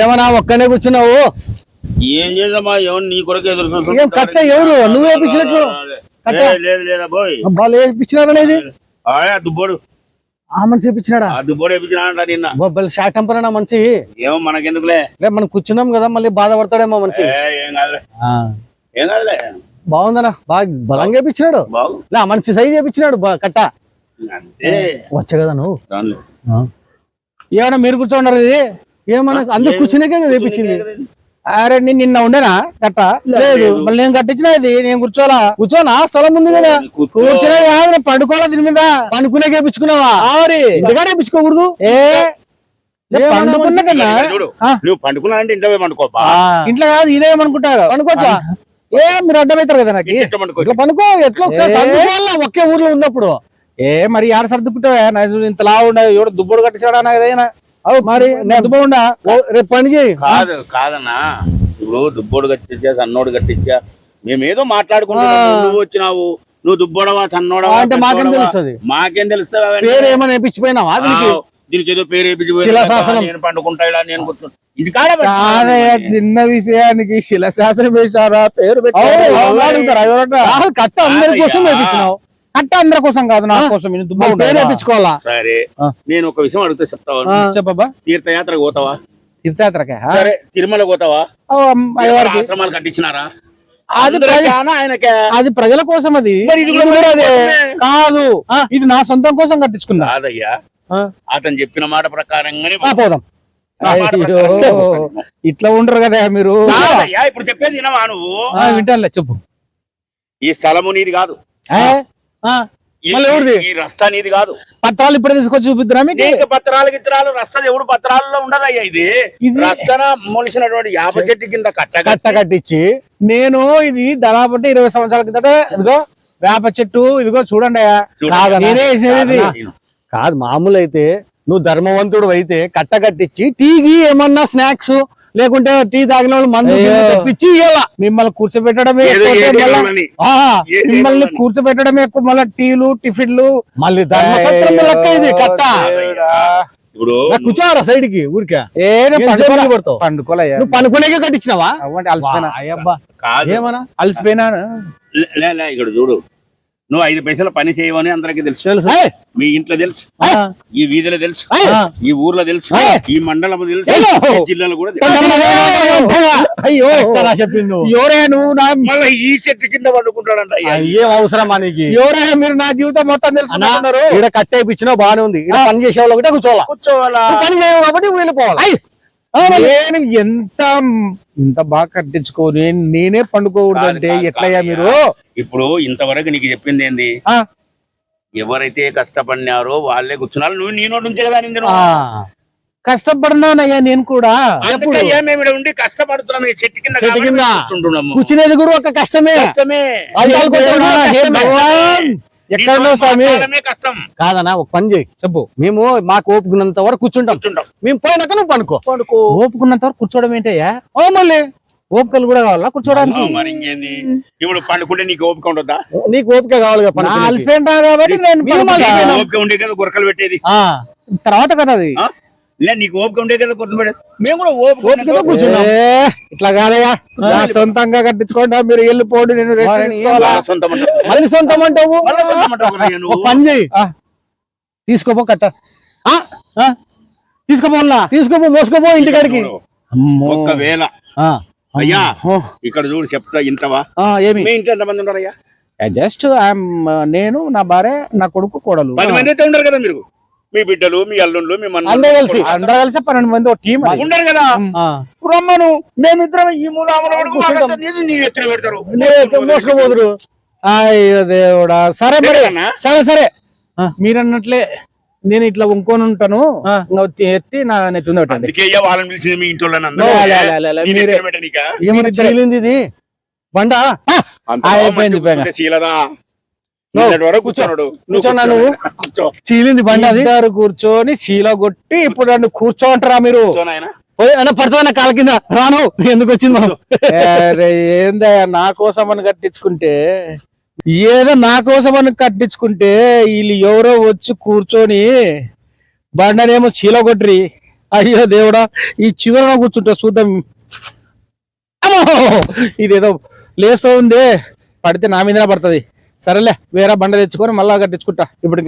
ఏమన్నా ఒక్కనే కూర్చున్నావు? ఏం చేద్దామా? ఎవరు నీ కొరకు ఎదురు. ఏం కట్ట ఎవరు? నువ్వే వేపించినట్లు? కట్ట? లేదు లేదా పోయ్ వాళ్ళు దుబ్బోడు ఆ మనిషి వేయించినాడా ఆ దుబ్బోడు వేపించినాడంట నిన్న. టెంపర్ అన్న మనిషి? ఏమో మనకెందుకులే. లే మనం కూర్చున్నాం కదా మళ్ళీ బాధపడతాడేమో మనిషి. ఏ, ఏం కాదులే. ఆ, ఏం కాదులే. బాగుందనా బాగా. బలంగా ఆ మనిషి సైజ్ వేయించినాడు బా- కట్ట. అంతే. వచ్చా కదా నువ్వు. ఏమన్నా మీరు కూర్చోండారు ఇది? ఏమన్నా అందరు కూర్చునేకే కదా వేయించింది అరే నేను నిన్న ఉండేనా? కట్ట లేదు. మళ్ళీ నేను కట్టించిన ఇది? నేను కూర్చోలా కూర్చోనా? స్థలం ఉంది కదా. కూర్చో. కూర్చునే కాదు పండుకోవాలా దీని మీద? ఇంతగానే వేయించుకోకూడదు ఏ? పండుకున్నా. నువ్వు పండుకున్నా అంటే ఇంట్లో కాదు ఇదేమనుకుంటారు పనుకోవచ్చా ఏ మీరు అడ్డమవుతారు కదా నాకు? పండుకో. ఎట్లా ఒకసారి ఒకే ఊర్లో ఉన్నప్పుడు. ఏ మరి ఆడ సర్దుకుంటావా? ఇంత లావు ఉండ ఎవడు దుబ్బుడు కట్టించాడా నాకు ఏదైనా అవు మరి నేను దుబ్బ ఉండా? ఓ, రేపు పని చేయి. కాదు కాదన్నా. ఇప్పుడు దుబ్బోడు కట్టించా సన్నోడు కట్టించా మేమేదో మాట్లాడుకుంటున్నాం. ఆ. నువ్వు వచ్చినావు నువ్వు దుబ్బోడవా సన్నోడవా అంటే మాకేం? తెలుస్తది? మాకేం తెలుస్తుంది? పేరు ఏమైనా దీనికి? ఏదో. నేను నేను కూర్చుంటా ఇది చిన్న విషయానికి శిలశాసనం వేసినారా పేరు పెట్టారు కట్ట అందరి కోసం వేయించినావు కట్ట అందరి కోసం కాదు నా కోసం. వేయించుకోవాలా సరే. నేను ఒక విషయం అడుగుతా చెప్తావా. చెప్పబ్బా. తీర్థయాత్ర పోతావా? తీర్థయాత్రకే? సరే తిరుమల పోతావా? ఆశ్రమాలు కట్టించినారా? అది అది ప్రజల కోసం అది. కాదు. ఇది నా సొంతం కోసం కట్టించుకున్నా. కాదయ్యా. అతను చెప్పిన మాట ప్రకారంగానే పోదాం. ఇట్లా ఉండరు కదా మీరు. ఇప్పుడు చెప్పేది వినవా నువ్వు? వింటానులే చెప్పు. ఈ స్థలము నీది కాదు. మళ్ళీ ఎవరిది? ఈ రస్తా నీది కాదు. పత్రాలు ఇప్పుడే తీసుకొచ్చి చూపిద్దురా మీకు? పత్రాలు గిత్రాలు రస్తా ఎవడు పత్రాలలో ఉండదయ్యా ఇది? రస్తన మొలిసినటువంటి యాప చెట్టు కింద కట్ట కట్ట కట్టించి నేను ఇది దాదాపు ఇరవై సంవత్సరాల కిందట ఇదిగో వేప చెట్టు ఇదిగో చూడండి. నేనే వేసేది. కాదు మామూలు అయితే నువ్వు ధర్మవంతుడు అయితే కట్ట కట్టించి టీకి ఏమన్నా స్నాక్స్ లేకుంటే టీ తాగిన వాళ్ళు మందు తెప్పించి ఇయ్యాల. మిమ్మల్ని కూర్చోబెట్టడమే మిమ్మల్ని. కూర్చోబెట్టడమే ఎక్కువ మళ్ళీ టీలు టిఫిన్లు. మళ్ళీ ధర్మసత్రం లెక్క ఇది కట్ట. ఇప్పుడు కూర్చోరా సైడ్కి ఊరికే. ఏ నేను ఏం పండుకోలే. సేపు పడతావు? పండుకోలయ్యా నువ్వు పనుకునేకే కట్టించినావా? అలసిపోయినా. అయ్యబ్బా కాదు. ఏమన్నా? అలసిపోయినా? లే- లే లే, ఇక్కడ చూడు. నువ్వు ఐదు పైసలు పని చేయవని అందరికి తెలుసు. తెలుసు. మీ ఇంట్లో తెలుసు. ఆ, ఈ వీధిలో తెలుసు. ఈ ఊర్లో తెలుసు. ఈ మండలం తెలుసు. జిల్లాలో కూడా తెలుసు. అయ్యో. కరెక్టరా చెప్పింది నువ్వు ఎవరే నువ్వు నా మళ్ళీ ఈ చెట్టు కింద పండుకుంటాడంట. అయ్యా. ఏం అవసరమా నీకు? ఎవరే మీరు నా జీవితం మొత్తం అన్నా, తెలుసుకున్నారు ఈడ కట్ట వేయించినా బాగానే ఉంది. ఈడ పని చేసే వాళ్ళు ఒకటే కూర్చోవాలా? కూర్చోవాలా? పని చేయవు కాబట్టి వెళ్ళిపోవాలా నేను ఎంత ఇంత బాగా కట్టించుకొని నేనే పండుకోకూడదు అంటే ఎట్లయ్యా మీరు? ఇప్పుడు ఇంతవరకు నీకు చెప్పింది ఏంది? ఎవరైతే కష్టపడినారో వాళ్ళే కూర్చున్నారు. నువ్వు నీ నోటి నుంచే కదా కష్టపడినానయ్యా నేను కూడా. ఉండి కష్టపడుతున్నాం. చెట్టు కింద చెట్టు. కూర్చునేది కూడా ఒక కష్టమే. కష్టమే. అద్దాలు కొట్టేది కూడా హే కష్టమే. భగవాన్, ఎక్కడో నీతో స్వామి కష్టం. కాదనా ఒక పని చేయి. చెప్పు. మేము మాకు ఓపుకున్నంత వరకు కూర్చుంటాం. కూర్చుంటాం. మేము పోయినాక నువ్వు పనుకో పడుకో. ఓపుకున్నంత వరకు కూర్చోవడం ఏంటయ్యా? ఓ మళ్ళీ. ఓపికలు కూడా కావాలా కూర్చోవడానికి? మరి ఇంకేంది? ఇప్పుడు పండుకుంటే నీకు ఓపిక ఉండదా నీకు ఓపిక కావాలి. అలసిపోయినా కాబట్టి నేను. ఓపిక ఉండే కదా గురకలు పెట్టేది. ఆ, తర్వాత కదా అది? లే నీకు ఓపిక ఉండే కదా పెట్టేది మేము కూడా ఓపిక కూర్చున్నాం. ఇట్లా కాదయ్యా. నా సొంతంగా కట్టించుకోండి మీరు వెళ్ళిపోండి నేను. మళ్ళీ సొంతం అంటావు. పని చేయి తీసుకోపో కట్ట. తీసుకోపోవాలా తీసుకోపో మోసుకోపో ఇంటికాడికి. ఒక్కవేళ. అయ్యా ఇక్కడ చూడు చెప్తా ఇంతవా? ఏమి? మీ ఇంట్లో ఎంతమంది ఉన్నారయ్యా? జస్ట్ నేను నా భార్య నా కొడుకు కోడలు. పది మంది అయితే ఉండరు కదా మీరు? మీ బిడ్డలు మీ అల్లుళ్ళు మీ మన అందరూ కలిసి. అందరూ కలిసి పన్నెండు మంది ఒక టీం ఉండరు కదా. రమ్మను. మేమిద్దరం ఈ మూల ఆమల వరకు వాళ్ళంతా నీది నీ ఎత్తున పెడతారు. మీరు మోసుకోపోదురు. అయ్యో దేవుడా. సరే మరి? సరే సరే. మీరు అన్నట్లే నేను ఇట్లా వంకొని ఉంటాను. ఎత్తి- ఎత్తి నా నెత్తుంది వాళ్ళని పిలిచింది బండ? అయిపోయింది, అయిపోయింది. శీలదా నో, నిన్నటి వరకు కూర్చోన్నాడు నువ్వు? చీలింది బండ అది. కూర్చొని శీల కొట్టి ఇప్పుడు నన్ను కూర్చోంటారా మీరు? కూర్చో నాయనా. పోయి అన్న కాల కింద. రాను. ఎందుకు వచ్చింది మనం? అరే, ఏందయ్యా నా కోసం అని కట్టించుకుంటే ఏదో నా కోసం అని కట్టించుకుంటే వీళ్ళు ఎవరో వచ్చి కూర్చొని బండనేమో చీల కొట్టిరి. అయ్యో దేవుడా ఈ చివరన కూర్చుంటా చూద్దాం. ఇదేదో లేస్తూ ఉందే. పడితే నా మీదనే పడుతుంది. సరేలే వేరే బండ తెచ్చుకొని మళ్ళా కట్టించుకుంటా. ఇప్పుడు